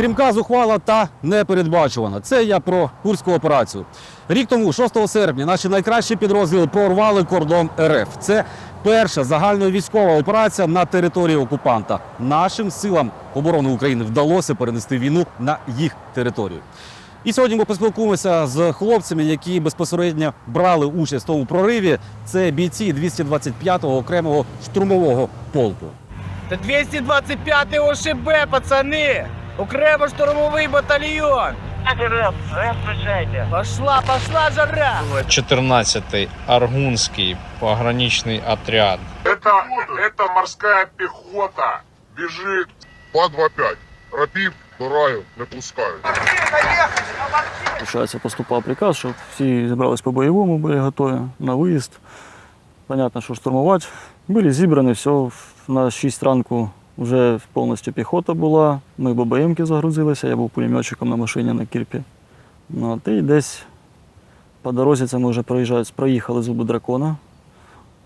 Стрімка, зухвала та непередбачувана. Це я про курську операцію. Рік тому, 6 серпня, наші найкращі підрозділи прорвали кордон РФ. Це перша загальновійськова операція на території окупанта. Нашим силам оборони України вдалося перенести війну на їх територію. І сьогодні ми поспілкуємося з хлопцями, які безпосередньо брали участь в тому прориві. Це бійці 225-го окремого штурмового полку. Це 225 ОШБ, пацани! Окремо штурмовий батальйон! Пошла, пошла жара! 14-й Аргунский пограничный отряд. Это, это морская пехота. Бежит. 225. Рапів до раю не пускають. Получається, поступав приказ, щоб всі зібрались по бойовому, були готові на виїзд. Понятно, що штурмувати. Були зібрані, все, на 6 ранку вже повністю піхота була. Ми ББМки загрузилися, я був пулеметчиком на машині на Кірпі. Ну, от, і десь по дорозі це ми вже проїжджають, проїхали зуби дракона.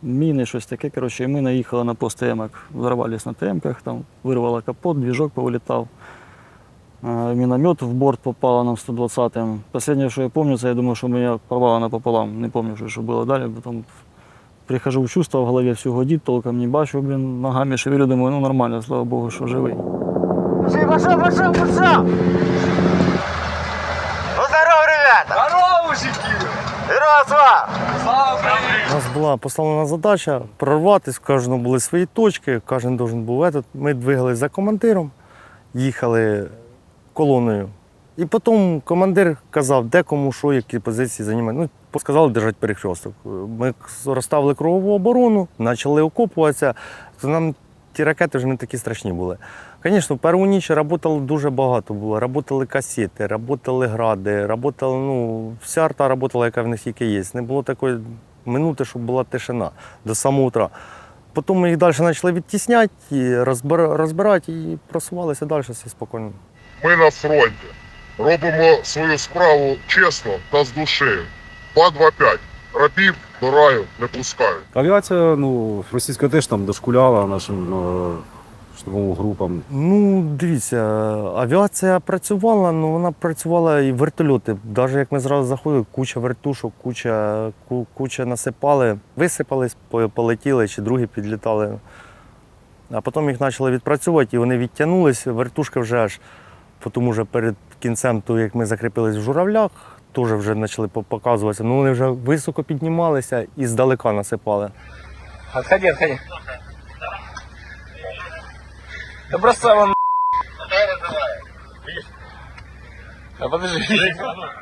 Міни, щось таке. Коротше, і ми наїхали на пост ТМ, взорвались на ТМках, там вирвало капот, двіжок повилітав. Міномет в борт попало нам 120-м. Последнее, що я пам'ятаю, це я думаю, що мене порвало напополам. Не пам'ятаю, що було далі. Потім прихожу в чувство, в голові все годить, толком не бачу, блін, ногами шевелю, думаю, ну нормально, слава Богу, що живий. Пошли, пошел, пошел, пошел! Ну здорово, ребята! Здорово, мужики! Здорово, слава! Слава Україні! У нас була поставлена задача прорватися, в кожному були свої точки, кожен должен був этот. Ми двигались за командиром, їхали колоною. І потім командир казав, де кому що, які позиції займати. Ну, сказали держати перехресток. Ми розставили кругову оборону, почали окопуватися, то нам ті ракети вже не такі страшні були. Звісно, першу ніч працювали дуже багато було. Работали касети, працювали гради, работали, ну, вся арта працювала, яка в них тільки є. Не було такої минути, щоб була тишина до самого утра. Потім їх далі почали відтісняти, розбирати і просувалися далі все спокійно. Ми на фронті. Робимо свою справу чесно та з душею. 225. Рапів до раю не пускають. Авіація, ну, російська теж там дошкуляла нашим е, штурмовим групам. Ну, дивіться, авіація працювала, але вона працювала і вертольоти. Навіть як ми зразу заходили, куча вертушок, куча, ку- куча насипали, висипались, полетіли чи другі підлітали. А потім їх почали відпрацьовувати і вони відтягнулися. Вертушка вже аж, тому вже перед кінцем, то як ми закріпились в журавлях, теж вже почали показуватися. Ну вони вже високо піднімалися і здалека насипали. Отходи, отходи. Да бросай вон А подожди.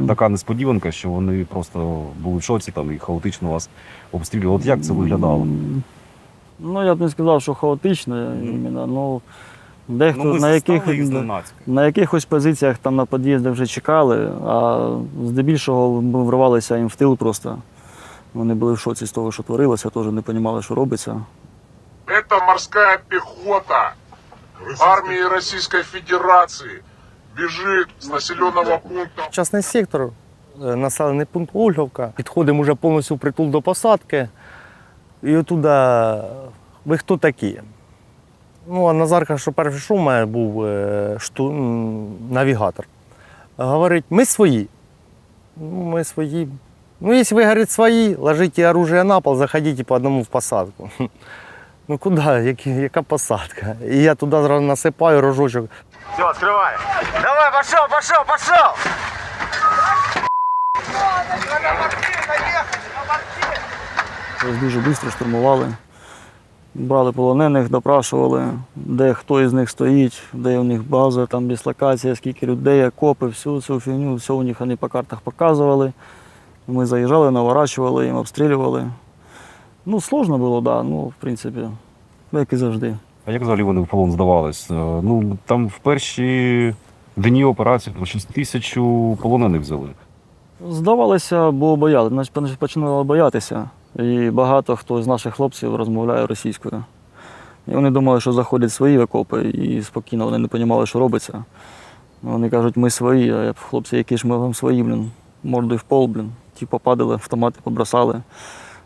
Така несподіванка, що вони просто були в шоці там і хаотично вас обстрілювали. От як це виглядало? Ну, я б не сказав, що хаотично, іменно, ну, дехто на, яких, на якихось позиціях там на під'їзді вже чекали, а здебільшого ми вривалися їм в тил просто. Вони були в шоці з того, що творилося, теж не розуміли, що робиться. Это морская пехота армии Российской Федерации. Бежит с населенного пункта Частний сектор, е, населений пункт Ольговка. Підходимо вже повністю в притул до посадки. І отуда ви хто такі? Ну, а Назарка, що перший що в мене був е, шту, навігатор. Говорить, ми свої. Ну, ми свої. Ну, якщо ви, говорить, свої, ложите оружие на пол, заходите по одному в посадку. Ну куди? Які- яка посадка? І я туди зразу насипаю рожочок. Все, открывай. Давай, пошел, пошел, пошел. Тобто дуже швидко штурмували. Брали полонених, допрашували, де хто із них стоїть, де у них база, там дислокація, скільки людей, окопи, всю цю фігню, все у них вони по картах показували. Ми заїжджали, наворачували їм, обстрілювали. Ну, сложно було, так, да, ну, в принципі, як і завжди. А як взагалі вони в полон здавались? Е, Ну там в перші дні операції там, щось тисячу полонених взяли. Здавалося, бо бояли, починали боятися. І багато хто з наших хлопців розмовляє російською. І вони думали, що заходять свої окопи, і спокійно вони не розуміли, що робиться. Вони кажуть, ми свої, а я, хлопці, які ж ми вам свої, блін, мордою в пол, блін. Ті попадали, автомати побросали.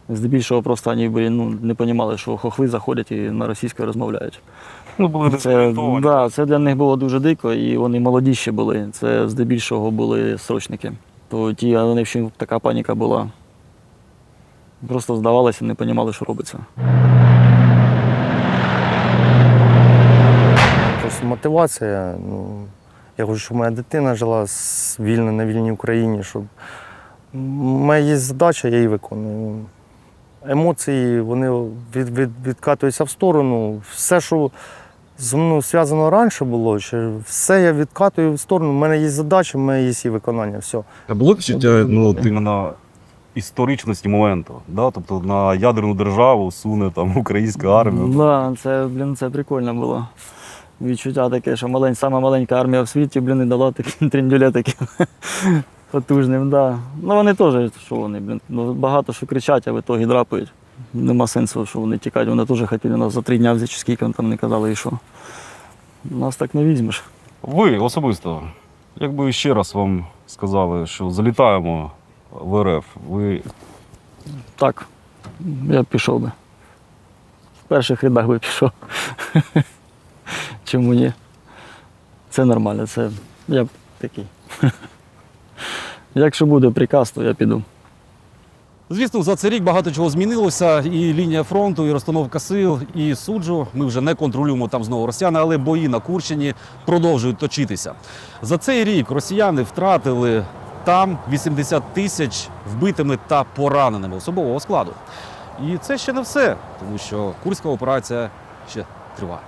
Здебільшого просто вони були, ну, не розуміли, що хохли заходять і на російською розмовляють. Ну, були Це, да, це для них було дуже дико, і вони молоді ще були. Це здебільшого були срочники. То ті, вони ще така паніка була. Просто здавалося, не розуміли, що робиться. Просто мотивація. Ну, я хочу, щоб моя дитина жила вільно на вільній Україні, щоб у мене є задача, я її виконую. Емоції вони від, від, відкатуються в сторону. Все, що зі мною зв'язано раніше було, ще все я відкатую в сторону. У мене є задача, у мене є її виконання. Все. А було відчуття ну, от іменно історичності моменту, да? тобто на ядерну державу суне там українська армія. Да, це, блін, це прикольно було. Відчуття таке, що малень, сама маленька армія в світі, блін, і дала таким трендюля таким потужним. Да. Ну вони теж, що вони, блін, ну, багато що кричать, а в ітогі драпають. Нема сенсу, що вони тікають. Вони теж хотіли нас за три дня взяти, чи скільки вони там не казали, і що. Нас так не візьмеш. Ви особисто, якби ще раз вам сказали, що залітаємо в РФ, ви Так, я б пішов би. В перших рядах би пішов. Чому ні? Це нормально, це я б такий. Якщо буде приказ, то я піду. Звісно, за цей рік багато чого змінилося. І лінія фронту, і розстановка сил, і суджу. Ми вже не контролюємо там знову росіяни, але бої на Курщині продовжують точитися. За цей рік росіяни втратили там 80 тисяч вбитими та пораненими особового складу. І це ще не все, тому що курська операція ще триває.